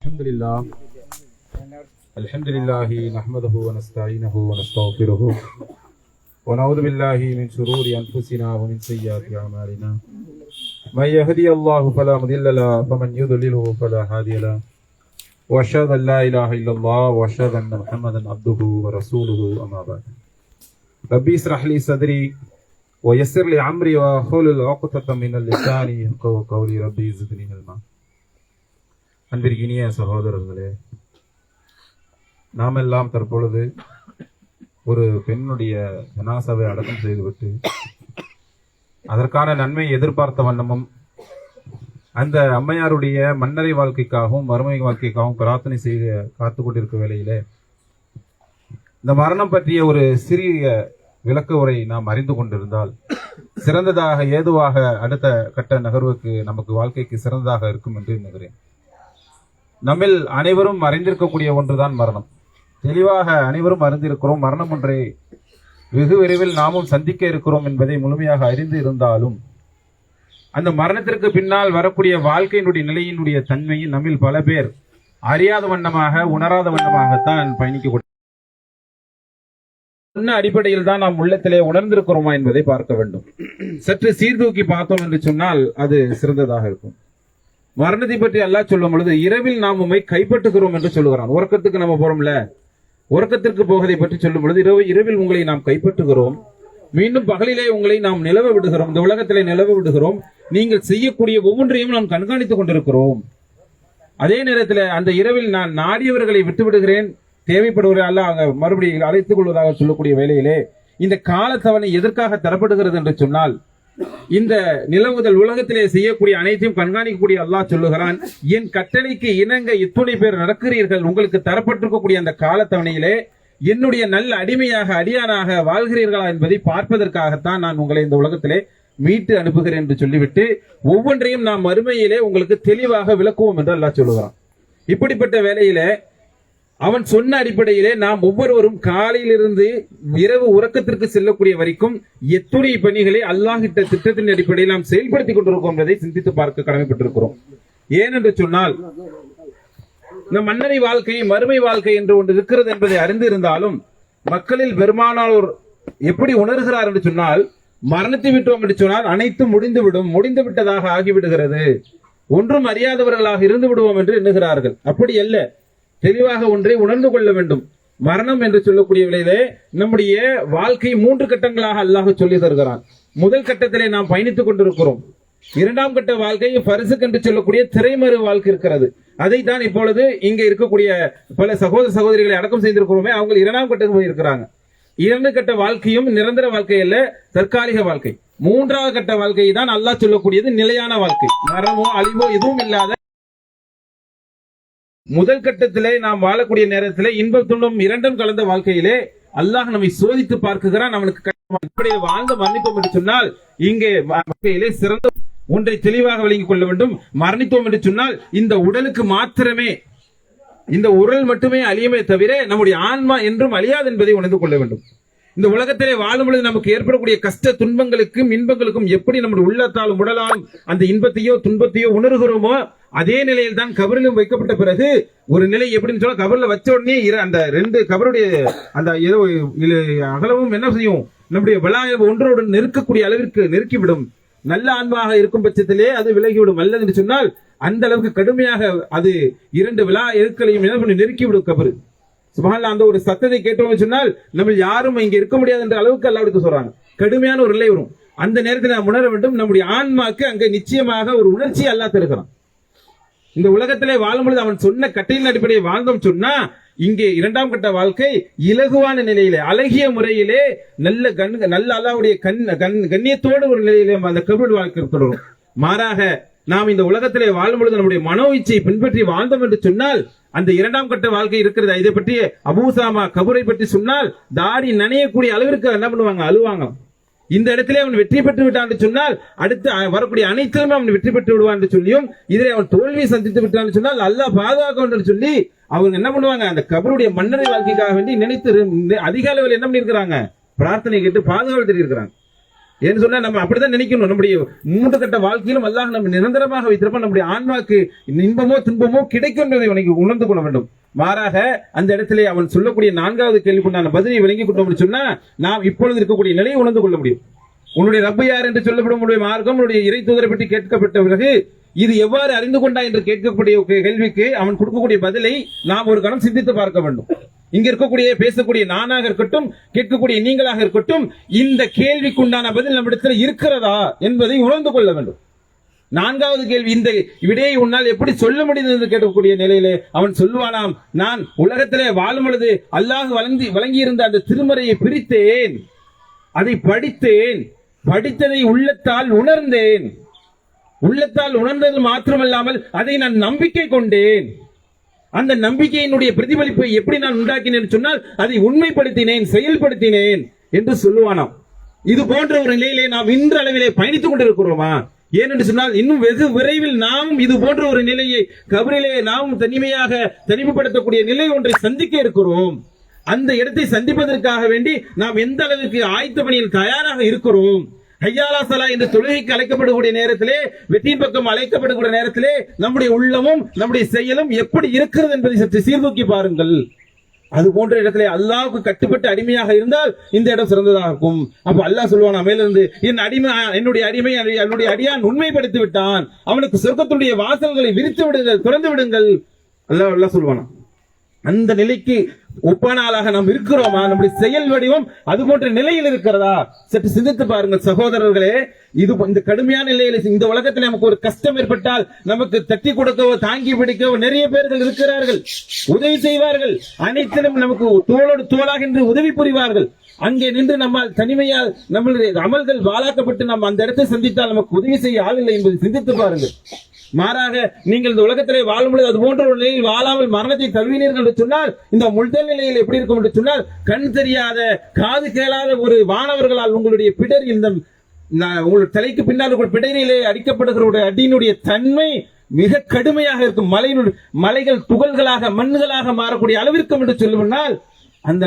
الحمد لله الحمد لله نحمده ونستعينه ونستغفره. ونعوذ بالله من شرور أنفسنا ومن سيئات أعمالنا. من يهدي الله فلا مضل له ومن يضلله فلا هادي له. وأشهد أن لا إله إلا الله وأشهد أن محمدا عبده ورسوله أما بعد. ربي اشرح لي صدري ويسر لي أمري وأحلل عقدة من اللسان يفقهوا قولي. ربي زدني علما. அன்பிற்கினிய சகோதரர்களே நாமெல்லாம் தற்பொழுது ஒரு பெண்ணுடைய ஜனாசாவை அடக்கம் செய்துவிட்டு அதற்கான நன்மை எதிர்பார்த்த வண்ணமும் அந்த அம்மையாருடைய மன்னரை வாழ்க்கைக்காகவும் மறுமை வாழ்க்கைக்காகவும் பிரார்த்தனை செய்து காத்து கொண்டிருக்க வேளையிலே இந்த மரணம் பற்றிய ஒரு சிறிய விளக்க உரை நாம் அறிந்து கொண்டிருந்தால் சிறந்ததாக ஏதுவாக அடுத்த கட்ட நகர்வுக்கு நமக்கு வாழ்க்கைக்கு சிறந்ததாக இருக்கும் என்று எண்ணுகிறேன். நம்மில் அனைவரும் அறிந்திருக்கக்கூடிய ஒன்றுதான் மரணம். தெளிவாக அனைவரும் அறிந்திருக்கிறோம். மரணம் ஒன்றை வெகு விரைவில் நாமும் சந்திக்க இருக்கிறோம் என்பதை முழுமையாக அறிந்து இருந்தாலும் அந்த மரணத்திற்கு பின்னால் வரக்கூடிய வாழ்க்கையினுடைய நிலையினுடைய தன்மையை நம்மில் பல பேர் அறியாத வண்ணமாக உணராத வண்ணமாகத்தான் பயணிக்க சொன்ன அடிப்படையில் தான் நாம் உள்ளத்திலே உணர்ந்திருக்கிறோமா என்பதை பார்க்க வேண்டும். சற்று சீர்தூக்கி பார்த்தோம் என்று சொன்னால் அது சிறந்ததாக இருக்கும். மரணத்தை பற்றி அல்லா சொல்லும் பொழுது இரவில் நாம் உண்மை கைப்பற்றுகிறோம் என்று சொல்லுகிறான். உறக்கத்துக்கு நம்ம போறோம்ல? உறக்கத்திற்கு போவதை பற்றி சொல்லும் பொழுது இரவு இரவில் உங்களை நாம் கைப்பற்றுகிறோம். மீண்டும் பகலிலே உங்களை நாம் நிலவ விடுகிறோம். இந்த உலகத்திலே நிலவ விடுகிறோம். நீங்கள் செய்யக்கூடிய ஒவ்வொன்றையும் நாம் கண்காணித்துக் கொண்டிருக்கிறோம். அதே நேரத்தில் அந்த இரவில் நான் நாடியவர்களை விட்டு விடுகிறேன் தேவைப்படுவரை அல்ல அங்க மறுபடியும் அழைத்துக் கொள்வதாக சொல்லக்கூடிய வேலையிலே இந்த காலத்தவணை எதற்காக தரப்படுகிறது என்று சொன்னால் இந்த நிலவுதல் உலகத்திலே செய்யக்கூடிய அனைத்தையும் கண்காணிக்கக்கூடிய அல்லாஹ் சொல்லுகிறான் என் கட்டளைக்கு இணங்க இத்துணை பேர் நடக்கிறீர்கள் உங்களுக்கு தரப்பட்டிருக்கக்கூடிய அந்த காலத்தவணையிலே என்னுடைய நல்ல அடிமையாக அடியானாக வாழ்கிறீர்களா என்பதை பார்ப்பதற்காகத்தான் நான் உங்களை இந்த உலகத்திலே மீட்டு அனுப்புகிறேன் என்று சொல்லிவிட்டு ஒவ்வொன்றையும் நாம் மறுமையிலே உங்களுக்கு தெளிவாக விளக்குவோம் என்று அல்லாஹ் சொல்லுகிறான். இப்படிப்பட்ட வேலையிலே அவன் சொன்ன அடிப்படையிலே நாம் ஒவ்வொருவரும் காலையிலிருந்து இரவு உறக்கத்திற்கு செல்லக்கூடிய வரைக்கும் எத்துணை பணிகளை அல்லாஹிட்ட திட்டத்தின் அடிப்படையில் நாம் செயல்படுத்திக் கொண்டிருக்கோம் என்பதை சிந்தித்து பார்க்க கடமைப்பட்டிருக்கிறோம். ஏனென்று சொன்னால் இந்த மன்னரை வாழ்க்கை மறுமை வாழ்க்கை என்று ஒன்று இருக்கிறது என்பதை அறிந்து இருந்தாலும் மக்களில் பெருமானார் எப்படி உணர்கிறார் என்று சொன்னால் மரணத்தை விட்டோம் என்று சொன்னால் அனைத்தும் முடிந்துவிடும் முடிந்து விட்டதாக ஆகிவிடுகிறது. ஒன்றும் அறியாதவர்களாக இருந்து விடுவோம் என்று எண்ணுகிறார்கள். அப்படி அல்ல. தெளிவாக ஒன்றை உணர்ந்து கொள்ள வேண்டும். மரணம் என்று சொல்லக்கூடிய விலையிலே நம்முடைய வாழ்க்கை மூன்று கட்டங்களாக அல்லாஹ் சொல்லி தருகிறான். முதல் கட்டத்திலே நாம் பயணித்துக் கொண்டிருக்கிறோம். இரண்டாம் கட்ட வாழ்க்கை பரிசுக்கு என்று சொல்லக்கூடிய திரைமறு வாழ்க்கை இருக்கிறது. அதை தான் இப்பொழுது இங்க இருக்கக்கூடிய பல சகோதர சகோதரிகளை அடக்கம் செய்திருக்கிறோமே அவங்க இரண்டாம் கட்டத்துக்கு போயிருக்கிறாங்க. இரண்டு கட்ட வாழ்க்கையும் நிரந்தர வாழ்க்கை அல்ல தற்காலிக வாழ்க்கை. மூன்றாவது கட்ட வாழ்க்கையை தான் அல்லாஹ் சொல்லக்கூடியது நிலையான வாழ்க்கை. மரமோ அழிவோ எதுவும் இல்லாத முதல் கட்டத்திலே நாம் வாழக்கூடிய நேரத்திலே இன்பம் துன்பம் இரண்டும் கலந்த வாழ்க்கையிலே அல்லாஹ் நம்மை சோதித்து பார்க்குகிறான். அவனுக்கு இப்படி வாழ்ந்த மன்னிப்போம் என்று சொன்னால் இங்கே வாழ்க்கையிலே சிறந்த ஒன்றை தெளிவாக விளங்கிக் கொள்ள வேண்டும். மரணித்தோம் என்று சொன்னால் இந்த உடலுக்கு மாத்திரமே இந்த உடல் மட்டுமே அழியுமே தவிர நம்முடைய ஆன்மா என்றும் அழியாது என்பதை உணர்ந்து கொள்ள வேண்டும். இந்த உலகத்திலே வாழும் பொழுது நமக்கு ஏற்படக்கூடிய கஷ்ட துன்பங்களுக்கும் இன்பங்களுக்கும் எப்படி நம்முடைய உள்ளத்தாலும் உடலாலும் அந்த இன்பத்தையோ துன்பத்தையோ உணர்கிறோமோ அதே நிலையில் தான் கபரிலும் வைக்கப்பட்ட பிறகு ஒரு நிலை எப்படின்னு சொன்னா கபர்ல வச்ச உடனே அந்த ரெண்டு கபருடைய அந்த ஏதோ அகலமும் என்ன செய்யும்? நம்முடைய விழா ஒன்றோடு நெருக்கக்கூடிய அளவிற்கு நெருக்கிவிடும். நல்ல ஆன்மாக இருக்கும் பட்சத்திலே அது விலகிவிடும். அல்லது என்று சொன்னால் அந்த அளவுக்கு கடுமையாக அது இரண்டு விழா எருக்களையும் என்ன பண்ணி நெருக்கிவிடும் கபரு. சுபஹானல்லாஹ் அந்த ஒரு சத்தத்தை கேட்டோம்னு சொன்னால் நம்ம யாரும் இங்க இருக்க முடியாது என்ற அளவுக்கு அல்லாவுக்கு சொல்றாங்க. கடுமையான ஒரு நிலை வரும். அந்த நேரத்தில் நாம் உணர வேண்டும் நம்முடைய ஆன்மாக்கு அங்க நிச்சயமாக ஒரு உணர்ச்சி அல்லா தருகிறான். இந்த உலகத்திலே வாழும் பொழுது அவன் சொன்ன கட்டையின் அடிப்படையை வாழ்ந்தோம் சொன்னா இங்கே இரண்டாம் கட்ட வாழ்க்கை இலகுவான நிலையிலே அழகிய முறையிலே நல்ல கண் நல்ல அல்லாவுடைய கண் கண் கண்ணியத்தோடு ஒரு நிலையிலே அந்த கபீர் வாழ்க்கை தொடரும். மாறாக நாம் இந்த உலகத்திலே வாழும் பொழுது நம்முடைய மனோ இச்சையை பின்பற்றி வாழ்ந்தோம் என்று சொன்னால் அந்த இரண்டாம் கட்ட வாழ்க்கை இருக்கிறது? இதை பற்றி அபூசாமா கபூரை பற்றி சொன்னால் தாடி நனையக்கூடிய அளவிற்கு என்ன பண்ணுவாங்க? அழுவாங்க. இந்த இடத்துல அவன் வெற்றி பெற்று விட்டான் என்று சொன்னால் அடுத்து வரக்கூடிய அனைத்திலுமே அவன் வெற்றி பெற்று விடுவான் என்று சொல்லியும் இதிலே அவன் தோல்வியை சந்தித்து விட்டான் சொன்னால் அல்லாஹ் பாதுகாக்க என்று சொல்லி அவங்க என்ன பண்ணுவாங்க? அந்த கபருடைய மன்னரை வாழ்க்கைக்காக வேண்டி நினைத்து அதிக அளவில் என்ன பண்ணியிருக்கிறாங்க? பிரார்த்தனை கேட்டு பாதுகாப்பு தெரிவிக்கிறாங்க. ஏன்னு சொன்னா நம்ம அப்படிதான் நினைக்கணும். நம்முடைய மூன்று கட்ட வாழ்க்கையிலும் அல்லாஹ் நம்ம நிரந்தரமாக வைத்திருப்போம் நம்முடைய ஆன்மாக்கு இன்பமோ துன்பமோ கிடைக்கும் என்பதை உனக்கு உணர்ந்து கொள்ள வேண்டும். மாறாக அந்த இடத்திலே அவன் சொல்லக்கூடிய நான்காவது கேள்விக்குண்டான பதிலை விளங்கி கொண்டோம் சொன்னா நாம் இப்பொழுது இருக்கக்கூடிய நிலையை உணர்ந்து கொள்ள முடியும். உன்னுடைய ரப்பு யார் என்று சொல்லப்படும் உன்னுடைய மார்க்கம் உன்னுடைய இறை தூதரை பற்றி கேட்கப்பட்ட பிறகு இது எவ்வாறு அறிந்து கொண்டா என்று கேட்கக்கூடிய கேள்விக்கு அவன் கொடுக்கக்கூடிய பதிலை நாம் ஒரு கணம் சிந்தித்து பார்க்க வேண்டும். இங்க இருக்கக்கூடிய பேசக்கூடிய நானாக இருக்கட்டும் கேட்கக்கூடிய நீங்களாக இருக்கட்டும் இந்த கேள்விக்குண்டான பதில் நம்மிடத்தில் இருக்கிறதா என்பதை உணர்ந்து கொள்ள வேண்டும். நான்காவது கேள்வி இந்த விடையை உன்னால் எப்படி சொல்ல முடியுது என்று கேட்கக்கூடிய நிலையிலே அவன் சொல்லுவானாம் நான் உலகத்திலே வாழும் பொழுது அல்லாஹ் வழங்கி வழங்கியிருந்த அந்த திருமறையை பிரித்தேன். அதை படித்தேன். படித்ததை உள்ளத்தால் உணர்ந்தேன். உள்ளத்தால் உணர்ந்தது மாத்திரமல்லாமல் அதை நான் நம்பிக்கை கொண்டேன். அந்த நம்பிக்கையினுடைய பிரதிபலிப்பை எப்படி நான் உண்டாக்கினேன் சொன்னால் அதை உண்மைப்படுத்தினேன் செயல்படுத்தினேன் என்று சொல்லுவானாம். இது போன்ற ஒரு நிலையிலே நாம் இன்று அளவிலே பயணித்துக் கொண்டிருக்கிறோமா? ஏனென்று சொன்னால் இன்னும் வெகு விரைவில் நாம் இது போன்ற ஒரு நிலையை கபரிலே நாம் தனிமையாக தனிமைப்படுத்தக்கூடிய நிலை ஒன்றை சந்திக்க இருக்கிறோம். அந்த இடத்தை சந்திப்பதற்காக வேண்டி நாம் எந்த அளவுக்கு ஆயத்த பணியில் தயாராக இருக்கிறோம்? ஹையாலா சலா என்று தொழுகைக்கு அழைக்கப்படக்கூடிய நேரத்திலே வெற்றியின் பக்கம் அழைக்கப்படக்கூடிய நேரத்திலே நம்முடைய உள்ளமும் நம்முடைய செயலும் எப்படி இருக்கிறது என்பதை சற்று சீர்தூக்கி பாருங்கள். அது போன்ற இடத்திலே அல்லாவுக்கு கட்டுப்பட்டு அடிமையாக இருந்தால் இந்த இடம் சிறந்ததாக இருக்கும். அப்ப அல்லாஹ் சொல்லுவான் மேலிருந்து என் அடிமை என்னுடைய அடிமை என்னுடைய அடியான் உண்மைப்படுத்தி விட்டான். அவனுக்கு சொர்க்கத்துடைய வாசல்களை விரித்து விடுங்கள் திறந்து விடுங்கள். அல்லாஹ் அல்லாஹ் சொல்லுவானா அந்த நிலைக்கு ஒப்பான நாம் இருக்கிறோமா? நம்முடைய செயல் வடிவம் அது போன்ற நிலையில் இருக்கிறதா? சற்று சிந்தித்து பாருங்கள் சகோதரர்களே. இது இந்த கடுமையான நிலையில் இந்த உலகத்தில் நமக்கு ஒரு கஷ்டம் ஏற்பட்டால் நமக்கு தட்டி கொடுக்கவோ தாங்கி பிடிக்கவோ நிறைய பேர்கள் இருக்கிறார்கள். உதவி செய்வார்கள். அனைத்திலும் நமக்கு தோளோடு தோளாக என்று உதவி புரிவார்கள். அங்கே நின்று நம்மால் தனிமையால் நம்மளுடைய அமல்கள் வாழாக்கப்பட்டு நாம் அந்த இடத்தை சந்தித்தால் நமக்கு உதவி செய்ய ஆள் இல்லை என்பதை சிந்தித்து பாருங்கள். மாறாக நீங்கள் இந்த உலகத்திலே வாழும் பொழுது அது போன்ற ஒரு நிலையில் வாழாமல் மரணத்தை தழுவினீர்கள் என்று சொன்னால் இந்த முழுதல் நிலையில் எப்படி இருக்கும் என்று சொன்னால் கண் தெரியாத காது கேளாத ஒரு வானவர்களால் உங்களுடைய பிடர் இந்த ந- உங்கள் தலைக்கு பின்னால் உங்கள் பிடரிலே அடிக்கப்படுகிற ஒரு அடியினுடைய தன்மை மிக கடுமையாக இருக்கும். மலையினுடைய மலைகள் துகள்களாக மண்ணுகளாக மாறக்கூடிய அளவிற்கும் என்று சொல்லுவனால் அந்த